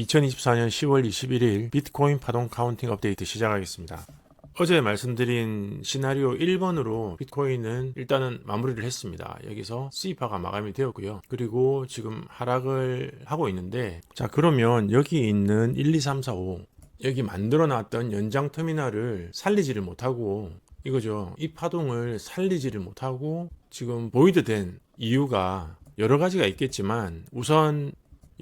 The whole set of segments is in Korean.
2024년 10월 21일 비트코인 파동 카운팅 업데이트 시작하겠습니다. 어제 말씀드린 시나리오 1번으로 비트코인은 일단은 마무리를 했습니다. 여기서 C파가 마감이 되었고요. 그리고 지금 하락을 하고 있는데 자 그러면 여기 있는 1, 2, 3, 4, 5 여기 만들어 놨던 연장 터미널을 살리지를 못하고 이거죠. 이 파동을 살리지를 못하고 지금 보이드 된 이유가 여러 가지가 있겠지만 우선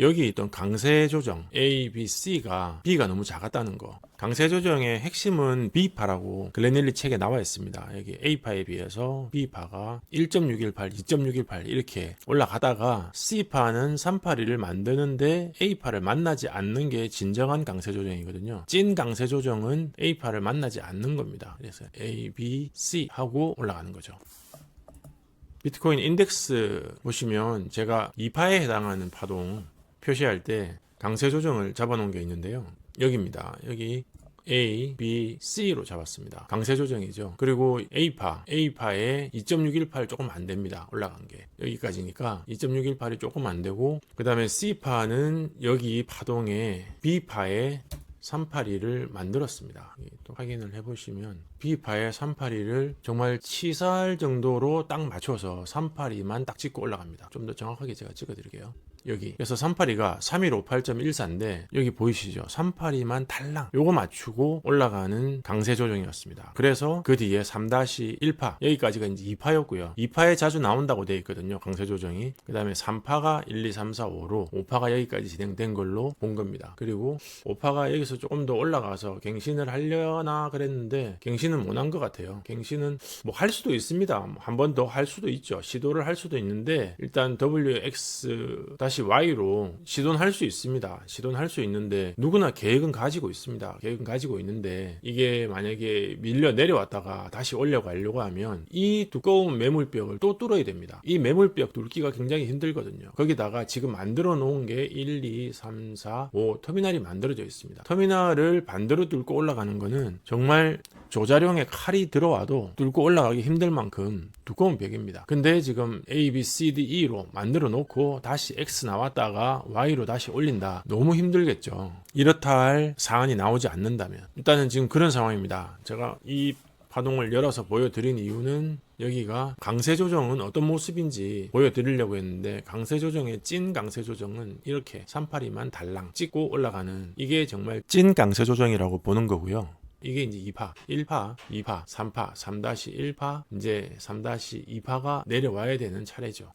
여기 있던 강세 조정 A, B, C가 B가 너무 작았다는 거. 강세 조정의 핵심은 B파라고 글래닐리 책에 나와 있습니다. 여기 A파에 비해서 B파가 1.618, 2.618 이렇게 올라가다가 C파는 382를 만드는데 A파를 만나지 않는 게 진정한 강세 조정이거든요. 찐 강세 조정은 A파를 만나지 않는 겁니다. 그래서 A, B, C 하고 올라가는 거죠. 비트코인 인덱스 보시면 제가 2파에 해당하는 파동 표시할 때 강세 조정을 잡아놓은 게 있는데요. 여기입니다. 여기 A, B, C로 잡았습니다. 강세 조정이죠. 그리고 A파, A파에 2.618 조금 안 됩니다. 올라간 게. 여기까지니까 2.618이 조금 안 되고, 그 다음에 C파는 여기 파동에 B파에 382를 만들었습니다. 또 확인을 해보시면 B파의 382를 정말 치사할 정도로 딱 맞춰서 382만 딱 찍고 올라갑니다. 좀 더 정확하게 제가 찍어드릴게요. 여기. 그래서 382가 3158.14인데 여기 보이시죠? 382만 달랑. 요거 맞추고 올라가는 강세 조정이었습니다. 그래서 그 뒤에 3-1파. 여기까지가 이제 2파였고요. 2파에 자주 나온다고 되어 있거든요 강세 조정이. 그 다음에 3파가 1, 2, 3, 4, 5로 5파가 여기까지 진행된 걸로 본 겁니다. 그리고 5파가 여기서 조금 더 올라가서 갱신을 하려나 그랬는데 갱신은 못한 것 같아요. 갱신은 뭐 할 수도 있습니다. 뭐한번 더 할 수도 있죠. 시도를 할 수도 있는데 일단 WX 다시 Y로 시도는 할수 있습니다. 시도는 할수 있는데 누구나 계획은 가지고 있습니다. 계획은 가지고 있는데 이게 만약에 밀려 내려왔다가 다시 올려가려고 하면 이 두꺼운 매물벽을 또 뚫어야 됩니다. 이 매물벽 뚫기가 굉장히 힘들거든요. 거기다가 지금 만들어 놓은 게 1, 2, 3, 4, 5 터미널이 만들어져 있습니다. 터미널을 반대로 뚫고 올라가는 거는 정말 조자룡의 칼이 들어와도 뚫고 올라가기 힘들 만큼 두꺼운 벽입니다. 근데 지금 A, B, C, D, E로 만들어 놓고 다시 X 나왔다가 Y로 다시 올린다. 너무 힘들겠죠. 이렇다 할 사안이 나오지 않는다면. 일단은 지금 그런 상황입니다. 제가 이 파동을 열어서 보여드린 이유는 여기가 강세 조정은 어떤 모습인지 보여드리려고 했는데 강세 조정의 찐 강세 조정은 이렇게 382만 달랑 찍고 올라가는 이게 정말 찐 강세 조정이라고 보는 거고요. 이게 이제 2파, 1파, 2파, 3파, 3-1파, 이제 3-2파가 내려와야 되는 차례죠.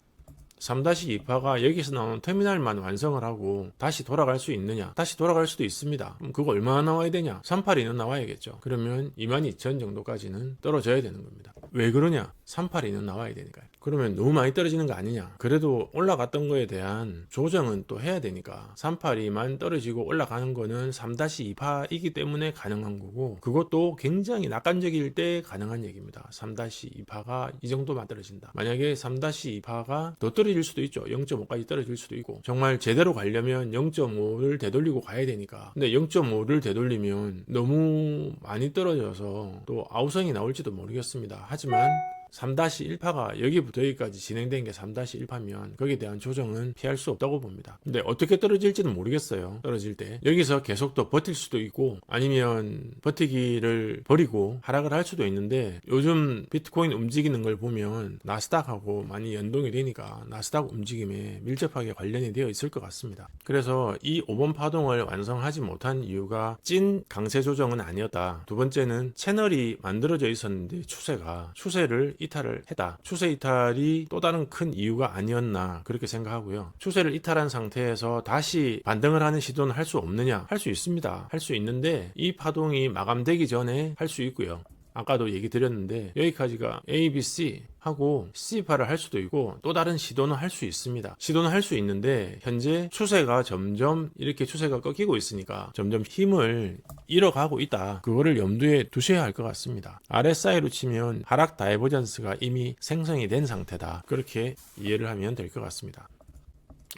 3-2파가 여기서 나오는 터미널만 완성을 하고 다시 돌아갈 수 있느냐? 다시 돌아갈 수도 있습니다. 그럼 그거 얼마나 나와야 되냐? 382는 나와야겠죠. 그러면 22,000 정도까지는 떨어져야 되는 겁니다. 왜 그러냐? 382는 나와야 되니까요. 그러면 너무 많이 떨어지는 거 아니냐? 그래도 올라갔던 거에 대한 조정은 또 해야 되니까 382만 떨어지고 올라가는 거는 3-2파이기 때문에 가능한 거고 그것도 굉장히 낙관적일 때 가능한 얘기입니다. 3-2파가 이 정도만 떨어진다. 만약에 3-2파가 더 떨어질 수도 있죠. 0.5까지 떨어질 수도 있고 정말 제대로 가려면 0.5를 되돌리고 가야 되니까 근데 0.5를 되돌리면 너무 많이 떨어져서 또 아우성이 나올지도 모르겠습니다. 하지만 3-1파가 여기부터 여기까지 진행된 게 3-1파면 거기에 대한 조정은 피할 수 없다고 봅니다. 근데 어떻게 떨어질지는 모르겠어요. 떨어질 때. 여기서 계속 더 버틸 수도 있고 아니면 버티기를 버리고 하락을 할 수도 있는데 요즘 비트코인 움직이는 걸 보면 나스닥하고 많이 연동이 되니까 나스닥 움직임에 밀접하게 관련이 되어 있을 것 같습니다. 그래서 이 5번 파동을 완성하지 못한 이유가 찐 강세 조정은 아니었다. 두 번째는 채널이 만들어져 있었는데 추세가 추세를 이탈을 했다. 추세 이탈이 또 다른 큰 이유가 아니었나 그렇게 생각하고요. 추세를 이탈한 상태에서 다시 반등을 하는 시도는 할 수 없느냐? 할 수 있습니다. 할 수 있는데 이 파동이 마감되기 전에 할 수 있고요. 아까도 얘기 드렸는데 여기까지가 A, B, C 하고 C파를 할 수도 있고 또 다른 시도는 할 수 있습니다. 시도는 할 수 있는데 현재 추세가 점점 이렇게 추세가 꺾이고 있으니까 점점 힘을 잃어가고 있다. 그거를 염두에 두셔야 할 것 같습니다. RSI로 치면 하락 다이버전스가 이미 생성이 된 상태다. 그렇게 이해를 하면 될 것 같습니다.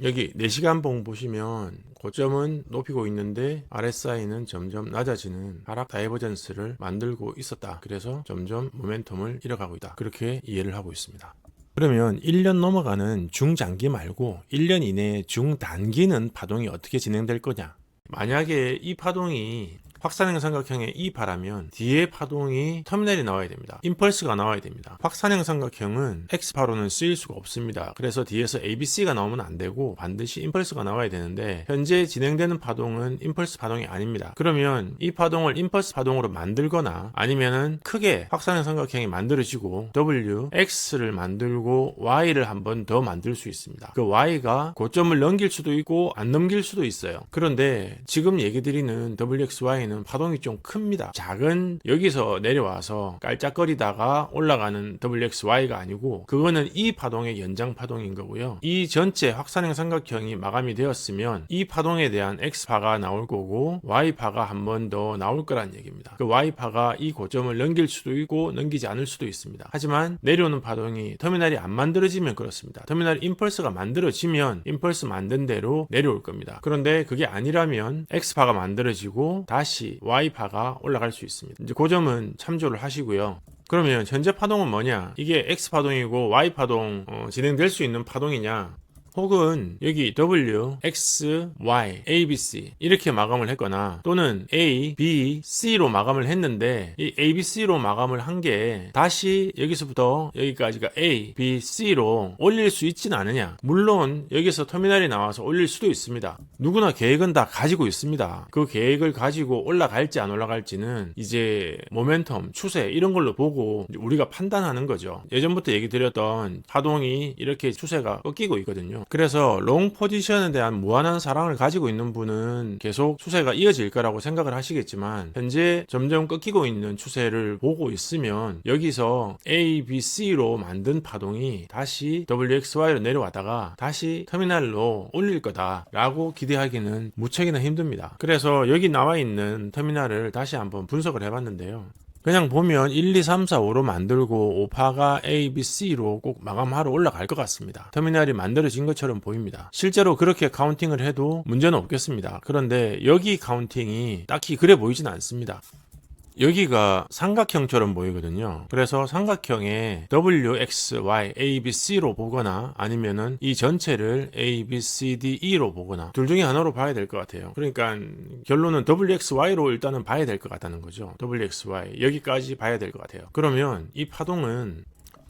여기 4시간 봉 보시면 고점은 높이고 있는데 RSI는 점점 낮아지는 하락 다이버전스를 만들고 있었다. 그래서 점점 모멘텀을 잃어가고 있다. 그렇게 이해를 하고 있습니다. 그러면 1년 넘어가는 중장기 말고 1년 이내의 중단기는 파동이 어떻게 진행될 거냐? 만약에 이 파동이 확산형 삼각형의 이 파라면 뒤에 파동이 터미널이 나와야 됩니다. 임펄스가 나와야 됩니다. 확산형 삼각형은 X파로는 쓰일 수가 없습니다. 그래서 뒤에서 ABC가 나오면 안 되고 반드시 임펄스가 나와야 되는데 현재 진행되는 파동은 임펄스 파동이 아닙니다. 그러면 이 파동을 임펄스 파동으로 만들거나 아니면은 크게 확산형 삼각형이 만들어지고 W, X를 만들고 Y를 한 번 더 만들 수 있습니다. 그 Y가 고점을 넘길 수도 있고 안 넘길 수도 있어요. 그런데 지금 얘기 드리는 WXY 는 파동이 좀 큽니다. 작은 여기서 내려와서 깔짝거리다가 올라가는 WXY가 아니고 그거는 이 파동의 연장 파동인 거고요. 이 전체 확산형 삼각형이 마감이 되었으면 이 파동에 대한 X파가 나올 거고 Y파가 한 번 더 나올 거란 얘기입니다. 그 Y파가 이 고점을 넘길 수도 있고 넘기지 않을 수도 있습니다. 하지만 내려오는 파동이 터미널이 안 만들어지면 그렇습니다. 터미널 임펄스가 만들어지면 임펄스 만든 대로 내려올 겁니다. 그런데 그게 아니라면 X파가 만들어지고 다시 Y파가 올라갈 수 있습니다. 이제 그 점은 참조를 하시고요. 그러면 현재 파동은 뭐냐? 이게 X 파동이고 Y 파동 어, 진행될 수 있는 파동이냐? 혹은 여기 W, X, Y, A, B, C 이렇게 마감을 했거나 또는 A, B, C로 마감을 했는데 이 A, B, C로 마감을 한 게 다시 여기서부터 여기까지가 A, B, C로 올릴 수 있지는 않으냐. 물론 여기서 터미널이 나와서 올릴 수도 있습니다. 누구나 계획은 다 가지고 있습니다. 그 계획을 가지고 올라갈지 안 올라갈지는 이제 모멘텀, 추세 이런 걸로 보고 우리가 판단하는 거죠. 예전부터 얘기 드렸던 파동이 이렇게 추세가 꺾이고 있거든요 그래서 롱 포지션에 대한 무한한 사랑을 가지고 있는 분은 계속 추세가 이어질 거라고 생각을 하시겠지만 현재 점점 꺾이고 있는 추세를 보고 있으면 여기서 A, B, C로 만든 파동이 다시 WXY로 내려왔다가 다시 터미널로 올릴 거다라고 기대하기는 무척이나 힘듭니다. 그래서 여기 나와 있는 터미널을 다시 한번 분석을 해봤는데요. 그냥 보면 1, 2, 3, 4, 5로 만들고 5파가 A, B, C로 꼭 마감하러 올라갈 것 같습니다. 터미널이 만들어진 것처럼 보입니다. 실제로 그렇게 카운팅을 해도 문제는 없겠습니다. 그런데 여기 카운팅이 딱히 그래 보이진 않습니다. 여기가 삼각형처럼 보이거든요. 그래서 삼각형에 W, X, Y, A, B, C로 보거나 아니면은 이 전체를 A, B, C, D, E로 보거나 둘 중에 하나로 봐야 될 것 같아요. 그러니까 결론은 W, X, Y로 일단은 봐야 될 것 같다는 거죠. W, X, Y 여기까지 봐야 될 것 같아요. 그러면 이 파동은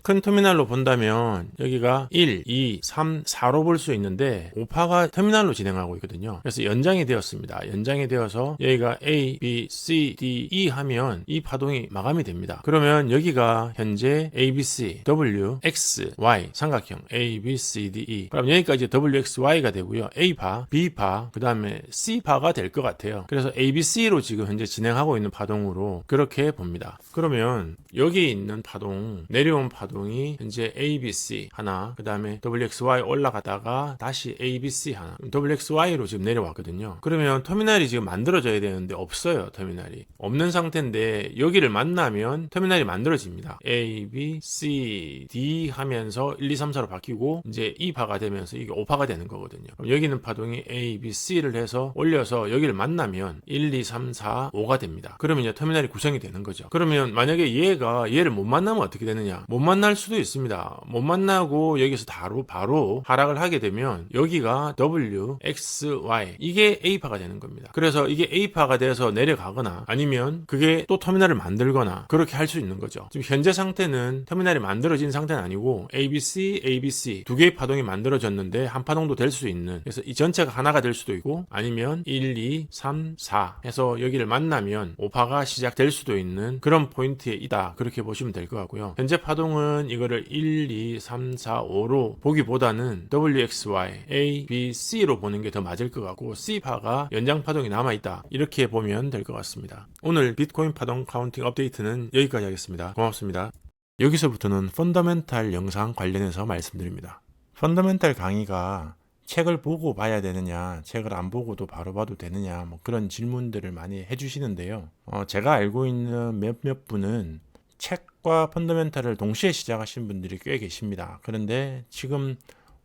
큰 터미널로 본다면 여기가 1, 2, 3, 4로 볼 수 있는데 5파가 터미널로 진행하고 있거든요. 그래서 연장이 되었습니다. 연장이 되어서 여기가 A, B, C, D, E 하면 이 파동이 마감이 됩니다. 그러면 여기가 현재 A, B, C, W, X, Y 삼각형 A, B, C, D, E 그럼 여기까지 W, X, Y가 되고요. A파, B파, 그 다음에 C파가 될 것 같아요. 그래서 A, B, C로 지금 현재 진행하고 있는 파동으로 그렇게 봅니다. 그러면 여기 있는 파동, 내려온 파동 파동이 현재 ABC 하나, 그 다음에 WXY 올라가다가 다시 ABC 하나, WXY로 지금 내려왔거든요. 그러면 터미널이 지금 만들어져야 되는데 없어요, 터미널이. 없는 상태인데 여기를 만나면 터미널이 만들어집니다. A, B, C, D 하면서 1, 2, 3, 4로 바뀌고 이제 2파가 되면서 이게 5파가 되는 거거든요. 그럼 여기는 파동이 A, B, C를 해서 올려서 여기를 만나면 1, 2, 3, 4, 5가 됩니다. 그러면 이제 터미널이 구성이 되는 거죠. 그러면 만약에 얘가 얘를 못 만나면 어떻게 되느냐? 못 만나 만날 수도 있습니다. 못 만나고 여기서 바로 바로 하락을 하게 되면 여기가 W, X, Y 이게 A파가 되는 겁니다. 그래서 이게 A파가 돼서 내려가거나 아니면 그게 또 터미널을 만들거나 그렇게 할 수 있는 거죠. 지금 현재 상태는 터미널이 만들어진 상태는 아니고 ABC, ABC 두 개의 파동이 만들어졌는데 한 파동도 될 수 있는 그래서 이 전체가 하나가 될 수도 있고 아니면 1, 2, 3, 4 해서 여기를 만나면 5파가 시작될 수도 있는 그런 포인트에 있다 그렇게 보시면 될 것 같고요. 현재 파동은 저는 이거를 1, 2, 3, 4, 5로 보기보다는 WXY, A, B, C로 보는 게 더 맞을 것 같고 C파가 연장 파동이 남아있다. 이렇게 보면 될 것 같습니다. 오늘 비트코인 파동 카운팅 업데이트는 여기까지 하겠습니다. 고맙습니다. 여기서부터는 펀더멘탈 영상 관련해서 말씀드립니다. 펀더멘탈 강의가 책을 보고 봐야 되느냐, 책을 안 보고도 바로 봐도 되느냐, 뭐 그런 질문들을 많이 해주시는데요. 어, 제가 알고 있는 몇몇 분은 책 과 펀더멘탈을 동시에 시작하신 분들이 꽤 계십니다. 그런데 지금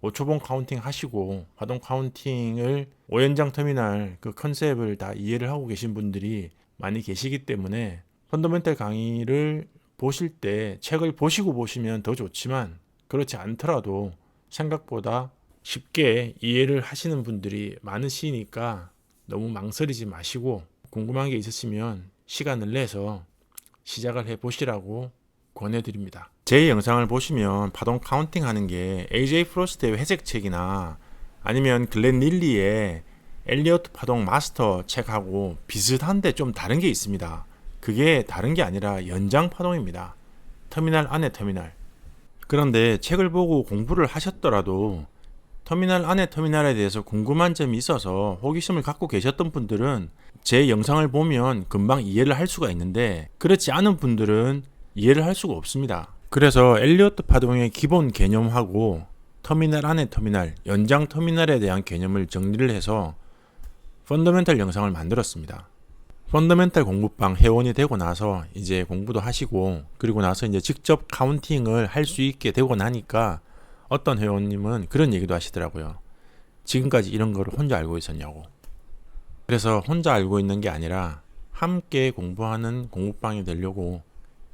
5초봉 카운팅 하시고 화동 카운팅을 5연장 터미널 그 컨셉을 다 이해를 하고 계신 분들이 많이 계시기 때문에 펀더멘탈 강의를 보실 때 책을 보시고 보시면 더 좋지만 그렇지 않더라도 생각보다 쉽게 이해를 하시는 분들이 많으시니까 너무 망설이지 마시고 궁금한 게 있으시면 시간을 내서 시작을 해 보시라고 권해드립니다. 제 영상을 보시면 파동 카운팅 하는 게 AJ 프로스트의 회색 책이나 아니면 글렌 릴리의 엘리어트 파동 마스터 책하고 비슷한데 좀 다른 게 있습니다. 그게 다른 게 아니라 연장 파동입니다. 터미널 안에 터미널. 그런데 책을 보고 공부를 하셨더라도 터미널 안에 터미널에 대해서 궁금한 점이 있어서 호기심을 갖고 계셨던 분들은 제 영상을 보면 금방 이해를 할 수가 있는데 그렇지 않은 분들은 이해를 할 수가 없습니다. 그래서 엘리어트 파동의 기본 개념하고 터미널 안에 터미널, 연장 터미널에 대한 개념을 정리를 해서 펀더멘탈 영상을 만들었습니다. 펀더멘탈 공부방 회원이 되고 나서 이제 공부도 하시고 그리고 나서 이제 직접 카운팅을 할 수 있게 되고 나니까 어떤 회원님은 그런 얘기도 하시더라고요. 지금까지 이런 거를 혼자 알고 있었냐고. 그래서 혼자 알고 있는 게 아니라 함께 공부하는 공부방이 되려고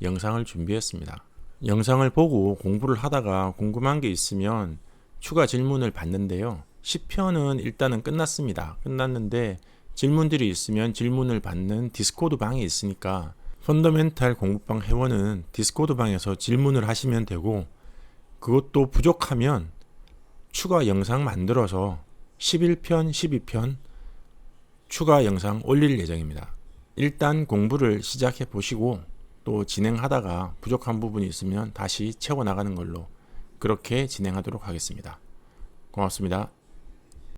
영상을 준비했습니다. 영상을 보고 공부를 하다가 궁금한 게 있으면 추가 질문을 받는데요. 10편은 일단은 끝났습니다. 끝났는데 질문들이 있으면 질문을 받는 디스코드 방이 있으니까 펀더멘탈 공부방 회원은 디스코드 방에서 질문을 하시면 되고 그것도 부족하면 추가 영상 만들어서 11편, 12편 추가 영상 올릴 예정입니다. 일단 공부를 시작해 보시고 또 진행하다가 부족한 부분이 있으면 다시 채워 나가는 걸로 그렇게 진행하도록 하겠습니다. 고맙습니다.